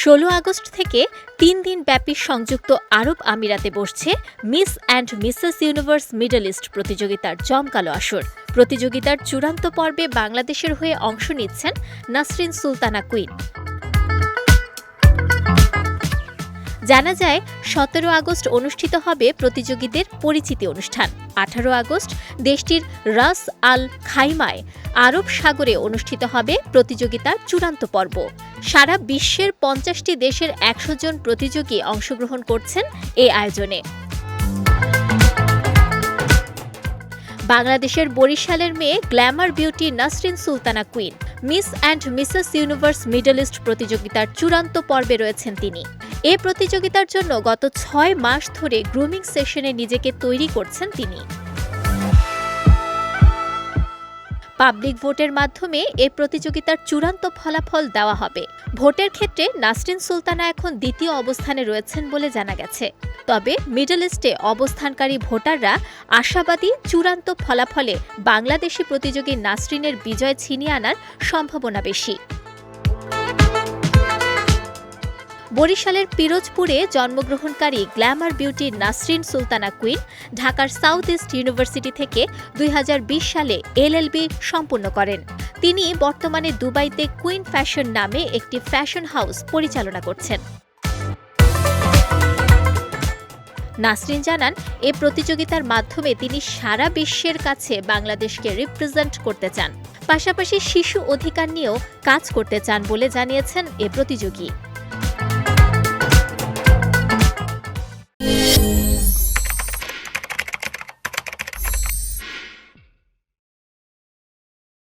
ষোলো আগস্ট থেকে তিন দিন ব্যাপী সংযুক্ত আরব আমিরাতে বসছে miss and mrs universe middle east প্রতিযোগিতার জমকালো আসর। প্রতিযোগিতার চূড়ান্ত পর্বে বাংলাদেশের হয়ে অংশ নিচ্ছেন নাসরিন সুলতানা কুইন। জানা যায়, সতেরো আগস্ট অনুষ্ঠিত হবে প্রতিযোগীদের পরিচিতি অনুষ্ঠান। আঠারো আগস্ট দেশটির রাস আল খাইমায় আরব সাগরে অনুষ্ঠিত হবে প্রতিযোগিতার চূড়ান্ত পর্ব। সারা বিশ্বের পঞ্চাশটি দেশের একশো জন প্রতিযোগী অংশগ্রহণ করছেন এই আয়োজনে। বাংলাদেশের বরিশালের মেয়ে glamour beauty Nasrin Sultana queen, miss and mrs universe middle east প্রতিযোগিতার চূড়ান্ত পর্বে রয়েছেন তিনি। এ প্রতিযোগিতার জন্য গত ছয় মাস ধরে গ্রুমিং সেশনে নিজেকে তৈরি করছেন তিনি। পাবলিক ভোটের মাধ্যমে এ প্রতিযোগিতার চূড়ান্ত ফলাফল দেওয়া হবে। ভোটের ক্ষেত্রে নাসরিন সুলতানা এখন দ্বিতীয় অবস্থানে রয়েছেন বলে জানা গেছে। তবে মিডল ইস্টে অবস্থানকারী ভোটাররা আশাবাদী চূড়ান্ত ফলাফলে বাংলাদেশি প্রতিযোগী নাসরিনের বিজয় ছিনিয়ে আনার সম্ভাবনা বেশি। বরিশালের পিরোজপুরে জন্মগ্রহণকারী glamour beauty Nasrin Sultana queen ঢাকার সাউথ ইস্ট ইউনিভার্সিটি থেকে দুই হাজার বিশ সালে এলএলবি সম্পূর্ণ করেন। তিনি বর্তমানে দুবাইতে কুইন ফ্যাশন নামে একটি ফ্যাশন হাউস পরিচালনা করছেন। নাসরিন জানান, এ প্রতিযোগিতার মাধ্যমে তিনি সারা বিশ্বের কাছে বাংলাদেশকে রিপ্রেজেন্ট করতে চান। পাশাপাশি শিশু অধিকার নিয়েও কাজ করতে চান বলে জানিয়েছেন এ প্রতিযোগী।